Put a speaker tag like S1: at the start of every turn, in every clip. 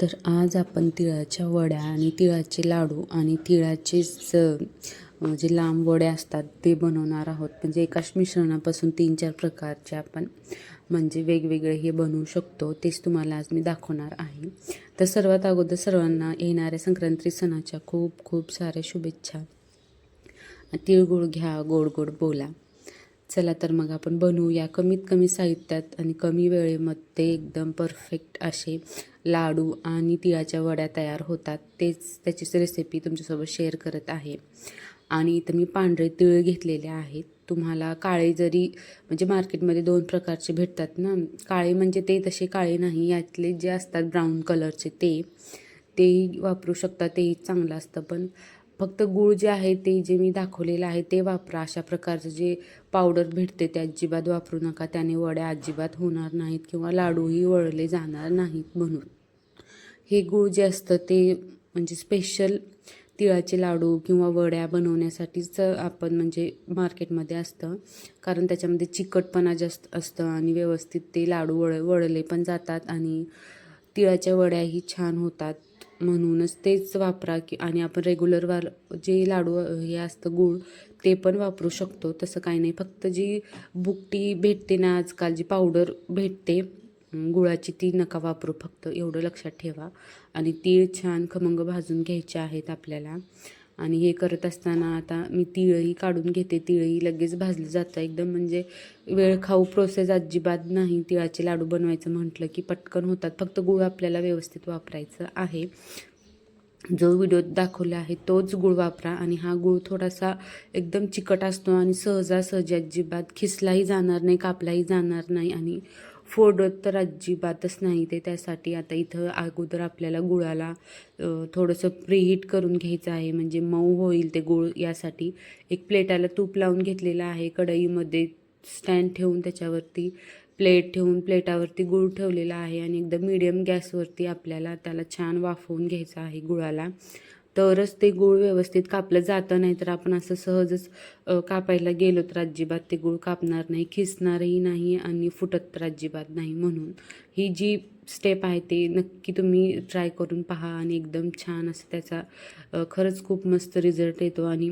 S1: तर आज आपण तिळाच्या वड्या आणि तिळाचे लाडू आणि तिळाचेच जे लांब वड्या असतात ते बनवणार आहोत. म्हणजे एकाच मिश्रणापासून तीन चार प्रकारचे आपण म्हणजे वेगवेगळे हे बनवू शकतो. तेच तुम्हाला आज मी दाखवणार आहे. तर सर्वात अगोदर सर्वांना येणाऱ्या संक्रांती सणाच्या खूप खूप साऱ्या शुभेच्छा. तिळगुळ घ्या गोड गोड बोला. चला तर मग आपण बनवूया. कमीत कमी साहित्यात आणि कमी वेळेमध्ये एकदम परफेक्ट असे लाडू आणि तिळाच्या वड्या तयार होतात. तेच त्याचीच रेसिपी तुमच्यासोबत शेअर करत आहे. आणि इथं मी पांढरे तिळ घेतलेले आहेत. तुम्हाला काळे जरी म्हणजे मार्केटमध्ये दोन प्रकारचे भेटतात ना. काळे म्हणजे ते तसे काळे नाही. यातले जे असतात ब्राऊन कलरचे ते तेही वापरू शकता. तेही चांगलं असतं. पण फक्त गूळ जे आहे ते जे मी दाखवलेलं आहे ते वापरा. अशा प्रकारचं जे पावडर भेटते ते अजिबात वापरू नका. त्याने वड्या अजिबात होणार नाहीत किंवा लाडूही वळले जाणार नाहीत म्हणून. हे गूळ जे असतं ते म्हणजे स्पेशल तिळाचे लाडू किंवा वड्या बनवण्यासाठीच आपण म्हणजे मार्केटमध्ये असतं. कारण त्याच्यामध्ये चिकटपणा जास्त असतं आणि व्यवस्थित ते लाडू वळ वळले पण जातात आणि तिळाच्या वड्याही छान होतात. म्हणूनच तेच वापरा की आणि आपण रेग्युलर वार जे लाडू हे असतं गूळ ते पण वापरू शकतो. तसं काही नाही. फक्त जी बुकटी भेटते ना आजकाल जी पावडर भेटते गुळाची ती नका वापरू फक्त एवढं लक्षात ठेवा. आणि तीळ छान खमंग भाजून घ्यायचे आहेत आपल्याला. आणि हे करत असताना आता मी तिळही काढून घेते. तिळही लगेच भाजलं जातं. एकदम म्हणजे वेळ खाऊ प्रोसेस अजिबात नाही. तिळाचे लाडू बनवायचं म्हटलं की पटकन होतात. फक्त गूळ आपल्याला व्यवस्थित वापरायचं आहे. जो व्हिडिओ दाखवला आहे तोच गूळ वापरा आणि हा गूळ थोडासा एकदम चिकट असतो आणि सहजासहजी अजिबात खिसलाही जाणार नाही कापलाही जाणार नाही आणि फोडत तर अजिबातच नाही ते. त्यासाठी आता इथं अगोदर आपल्याला गुळाला थोडंसं प्रीहीट करून घ्यायचं आहे. म्हणजे मऊ होईल ते गूळ यासाठी. एक प्लेटाला तूप लावून घेतलेलं आहे. कढईमध्ये स्टँड ठेवून त्याच्यावरती प्लेट ठेवून प्लेटावरती गूळ ठेवलेला आहे. आणि एकदम मिडियम गॅसवरती आपल्याला त्याला छान वाफवून घ्यायचं आहे गुळाला. तरच ते गूळ व्यवस्थित कापलं जातं नाही तर आपण असं सहजच कापायला गेलो तर अजिबात ते गूळ कापणार नाही खिसणारही नाही आणि फुटत तर अजिबात नाही म्हणून. ही जी स्टेप आहे ते नक्की तुम्ही ट्राय करून पहा आणि एकदम छान असं त्याचा खरंच खूप मस्त रिझल्ट येतो आणि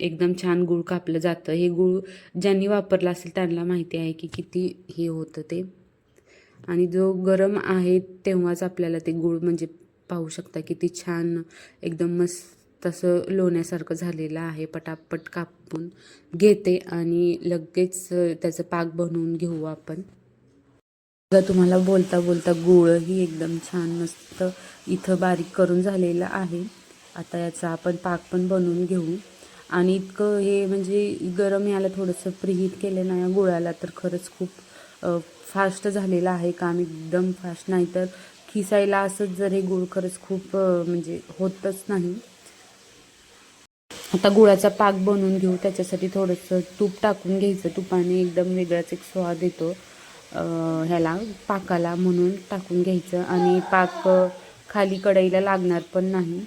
S1: एकदम छान गूळ कापलं जातं. हे गूळ ज्यांनी वापरलं असेल त्यांना माहिती आहे की किती हे होतं ते. आणि जो गरम आहे तेव्हाच आपल्याला ते गूळ म्हणजे पाहू शकता किती छान एकदम मस्त असं लोण्यासारखं झालेलं आहे. पटापट कापून घेते आणि लगेच त्याचं पाक बनवून घेऊ आपण. बघा तुम्हाला बोलता बोलता गुळही एकदम छान मस्त इथं बारीक करून झालेलं आहे. आता याचा आपण पाक पण बनवून घेऊ. आणि इतकं हे म्हणजे गरम याला थोडंसं प्रीहीट केलं नाही गुळाला तर खरंच खूप फास्ट झालेलं आहे. काम एकदम फास्ट. नाही तर खिसायला असंच जर हे गुळ खरंच खूप म्हणजे होतच नाही. आता गुळाचा पाक बनवून घेऊ त्याच्यासाठी थोडंसं तूप टाकून घ्यायचं. तुपाने एकदम वेगळाच एक स्वाद येतो ह्याला पाकाला म्हणून टाकून घ्यायचं. आणि पाक खाली कढईला लागणार पण नाही.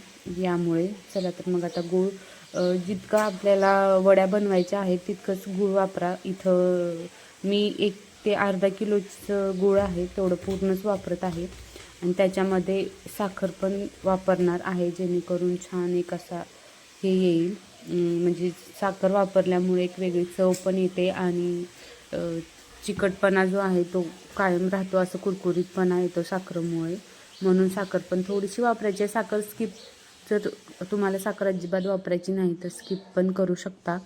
S1: यामुळे चला तर मग आता गूळ जितकं आपल्याला वड्या बनवायच्या आहेत तितकंच गूळ वापरा. इथं मी एक ते अर्धा किलोचं गूळ आहे तेवढं पूर्णच वापरत आहे. आणि त्याच्यामध्ये साखर पण वापरणार आहे जेणेकरून छान एक असा हे येईल. म्हणजे साखर वापरल्यामुळे एक वेगळी चव पण येते आणि चिकटपणा जो आहे तो कायम राहतो असं कुरकुरीतपणा येतो साखरेमुळे. म्हणून साखर पण थोडीशी वापरायची आहे. साखर स्किप जर तुम्हाला साखर अजिबात वापरायची नाही तर स्किप पण करू शकता.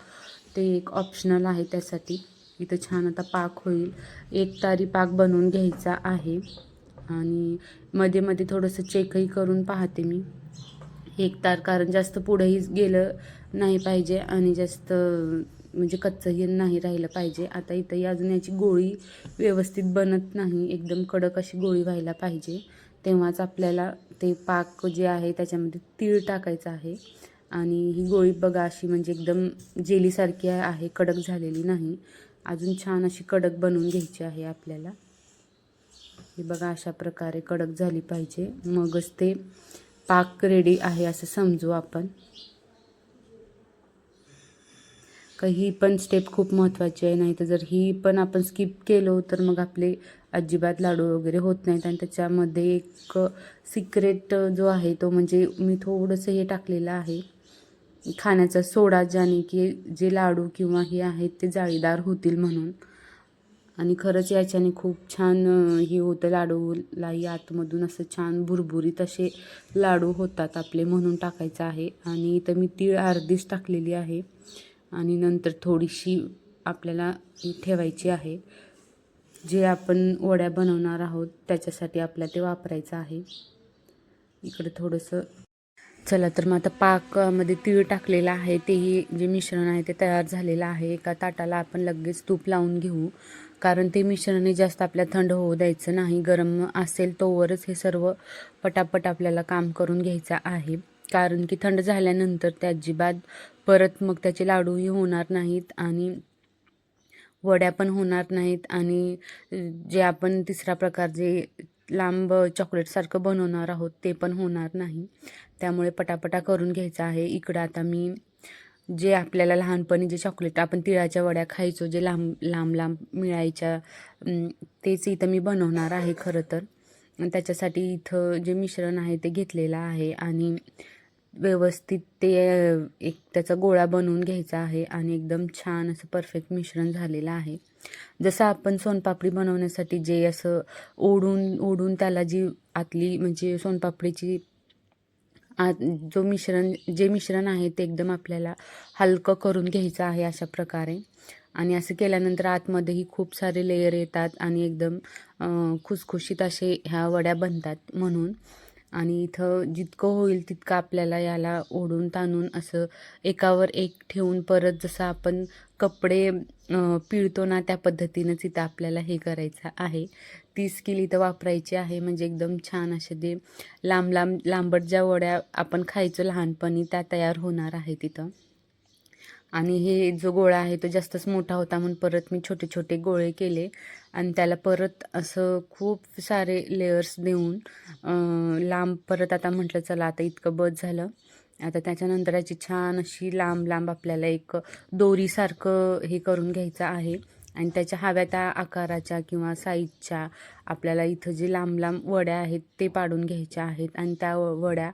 S1: ते एक ऑप्शनल आहे त्यासाठी. इथं छान आता पाक होईल. एक तारी पाक बनवून घ्यायचा आहे. आणि मध्ये मध्ये थोडंसं चेकही करून पाहते मी. एक तार कारण जास्त पुढेही गेलं नाही पाहिजे आणि जास्त म्हणजे कच्चंही नाही राहिलं पाहिजे. आता इथंही अजून याची गोळी व्यवस्थित बनत नाही. एकदम कडक अशी गोळी व्हायला पाहिजे. तेव्हाच आपल्याला ते पाक जे आहे त्याच्यामध्ये तीळ टाकायचं आहे. आणि ही गोळी बघा अशी म्हणजे एकदम जेलीसारखी आहे कडक झालेली नाही. अजून छान अशी कडक बनवून घ्यायची आहे आपल्याला. हे बघा अशा प्रकारे कडक झाली पाहिजे. मगच ते पाक रेडी आहे असं समजू आपण. ही पण स्टेप खूप महत्त्वाची आहे. नाही तर जर ही पण आपण स्किप केलो तर मग आपले अजिबात लाडू वगैरे होत नाहीत. आणि त्याच्यामध्ये एक सिक्रेट जो आहे तो म्हणजे मी थोडंसं हे टाकलेलं आहे. खाण्याचा सोडा ज्याने की जे लाडू किंवा हे आहेत ते जाळीदार होतील म्हणून. आणि खरंच याच्याने खूप छान हे होतं. लाडूलाही आतमधून असं छान भुरभुरीत असे लाडू होतात आपले म्हणून टाकायचं आहे. आणि इथं मी तीळ अर्धीच टाकलेली आहे. आणि नंतर थोडीशी आपल्याला ठेवायची आहे. जे आपण वड्या बनवणार आहोत त्याच्यासाठी आपल्याला ते वापरायचं आहे. इकडे थोडंसं चला तर मग आता पाकामध्ये तीळ टाकलेलं आहे. तेही जे मिश्रण आहे ते तयार झालेलं आहे. एका ताटाला आपण लगेच तूप लावून घेऊ. कारण ते मिश्रण जास्त आपल्या थंड होऊ द्यायचं नाही. गरम असेल तोवरच हे सर्व पटापट आपल्याला काम करून घ्यायचं आहे. कारण की थंड झाल्यानंतर ते अजिबात परत मग त्याचे लाडूही होणार नाहीत आणि वड्या पण होणार नाहीत आणि जे आपण तिसरा प्रकार जे लांब चॉकलेटसारखं बनवणार आहोत ते पण होणार नाही. त्यामुळे पटापटा करून घ्यायचं आहे. इकडं आता मी जे आपल्याला लहानपणी जे चॉकलेट आपण तिळाच्या वड्या खायचो जे लांब लांब लांब मिळायच्या तेच इथं मी बनवणार आहे खरं तर. त्याच्यासाठी इथं जे मिश्रण आहे ते घेतलेलं आहे आणि व्यवस्थित ते एक त्याचा गोळा बनवून घ्यायचा आहे आणि एकदम छान असं परफेक्ट मिश्रण झालेलं आहे. जसं आपण सोनपापडी बनवण्यासाठी जे असं ओढून ओढून त्याला जी आतली म्हणजे सोनपापडीची आत जो मिश्रण जे मिश्रण आहे ते एकदम आपल्याला हलकं करून घ्यायचं आहे अशा प्रकारे. आणि असं केल्यानंतर आतमध्येही खूप सारे लेयर येतात आणि एकदम खुसखुशीत असे ह्या वड्या बनतात म्हणून. आणि इथं जितकं होईल तितकं आपल्याला याला ओढून ताणून असं एकावर एक ठेवून परत जसं आपण कपडे पिळतो ना त्या पद्धतीनंच इथं आपल्याला हे करायचं आहे. ती स्किल इथं वापरायची आहे. म्हणजे एकदम छान असे ते लांब लांब लांबट ज्या वड्या आपण खायचो लहानपणी त्या तयार होणार आहे तिथं. आणि हे जो गोळा आहे तो जास्तच मोठा होता म्हणून परत मी छोटे छोटे गोळे केले. आणि त्याला परत असं खूप सारे लेयर्स देऊन लांब परत आता म्हटलं चला आता इतकं बस झालं. आता त्याच्यानंतर याची छान अशी लांब लांब आपल्याला एक दोरीसारखं हे करून घ्यायचं आहे. आणि त्याच्या हव्या त्या आकाराच्या किंवा साईजच्या आपल्याला इथं जे लांब लांब वड्या आहेत ते पाडून घ्यायच्या आहेत आणि त्या वड्या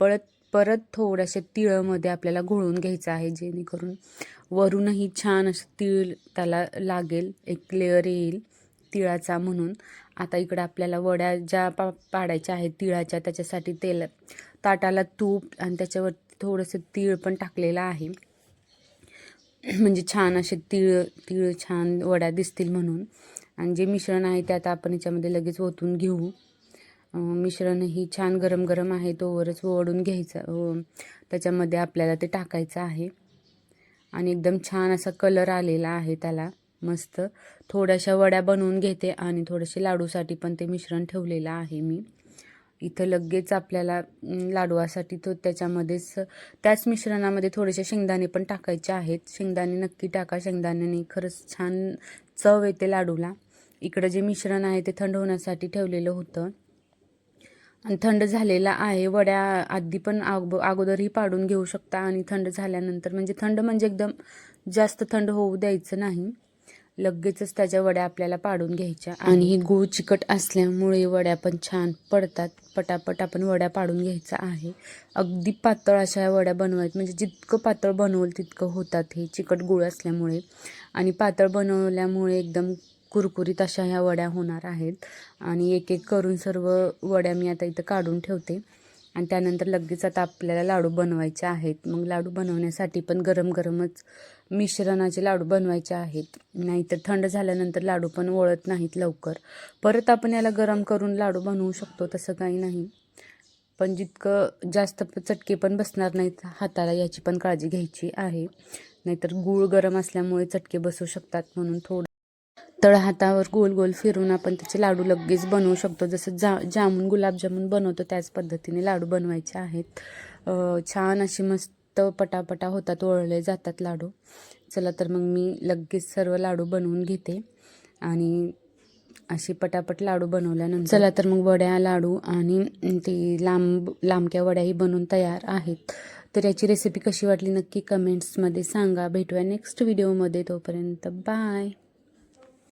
S1: परत परत थोड्याशा तिळमध्ये आपल्याला घोळून घ्यायचं आहे जेणेकरून वरूनही छान असं तीळ त्याला लागेल एक लेअर येईल तिळाचा म्हणून. आता इकडं आपल्याला वड्या ज्या पा पाडायच्या आहेत तिळाच्या त्याच्यासाठी तेल ताटाला तूप आणि त्याच्यावर थोडंसं तीळ पण टाकलेलं आहे. म्हणजे छान असे तिळ तिळ छान वड्या दिसतील म्हणून. आणि जे मिश्रण आहे ते आता आपण याच्यामध्ये लगेच ओतून घेऊ. मिश्रणही छान गरम गरम आहे तोवरच ओढून घ्यायचं. त्याच्यामध्ये आपल्याला ते टाकायचं आहे. आणि एकदम छान असा कलर आलेला आहे त्याला मस्त. थोड्याशा वड्या बनवून घेते आणि थोडेसे लाडूसाठी पण ते मिश्रण ठेवलेलं आहे मी. इथं लगेच आपल्याला लाडवासाठी तो त्याच्यामध्येच त्याच मिश्रणामध्ये थोडेसे शेंगदाणे पण टाकायचे आहेत. शेंगदाणे नक्की टाका. शेंगदाण्याने खरंच छान चव येते लाडूला. इकडं जे मिश्रण आहे ते थंड होण्यासाठी ठेवलेलं होतं. आणि थंड झालेला आहे. वड्या आधी पण आग अगोदरही पाडून घेऊ शकता आणि थंड झाल्यानंतर. म्हणजे थंड म्हणजे एकदम जास्त थंड होऊ द्यायचं नाही. लगेचच त्याच्या वड्या आपल्याला पाडून घ्यायच्या. आणि ही गूळ चिकट असल्यामुळे वड्या पण छान पडतात. पटापट आपण वड्या पाडून घ्यायचा आहे. अगदी पातळ अशा ह्या वड्या बनवायत म्हणजे जितकं पातळ बनवल तितकं होतात हे चिकट गूळ असल्यामुळे. आणि पातळ बनवल्यामुळे एकदम कुरकुरीत अशा ह्या वड्या होणार आहेत. आणि एक एक करून सर्व वड्या मी आता इथं काढून ठेवते. आणि त्यानंतर लगेच आता आपल्याला लाडू बनवायचे आहेत. मग लाडू बनवण्यासाठी पण गरम गरमच मिश्रणाचे लाडू बनवायचे आहेत. नाहीतर थंड झाल्यानंतर लाडू पण वळत नाहीत लवकर. परत आपण याला गरम करून लाडू बनवू शकतो तसं काही नाही. पण जितकं जास्त चटके पण बसणार नाहीत हाताला याची पण काळजी घ्यायची आहे. नाहीतर गूळ गरम असल्यामुळे चटके बसू शकतात म्हणून थोडं तळ हातावर गोल गोल फिरून आपण त्याचे लाडू लगेच बनवू शकतो. जसं जा जामून गुलाबजामून बनवतो त्याच पद्धतीने लाडू बनवायचे आहेत. छान अशी मस्त पटापटा होतात ओळले जातात लाडू. चला तर मग मी लगेच सर्व लाडू बनवून घेते आणि अशी पटापट लाडू बनवल्यानंतर चला तर मग वड्या लाडू आणि ती लांब लांबक्या वड्याही बनवून तयार आहेत. तर याची रेसिपी कशी वाटली नक्की कमेंट्समध्ये सांगा. भेटूया नेक्स्ट व्हिडिओमध्ये तोपर्यंत बाय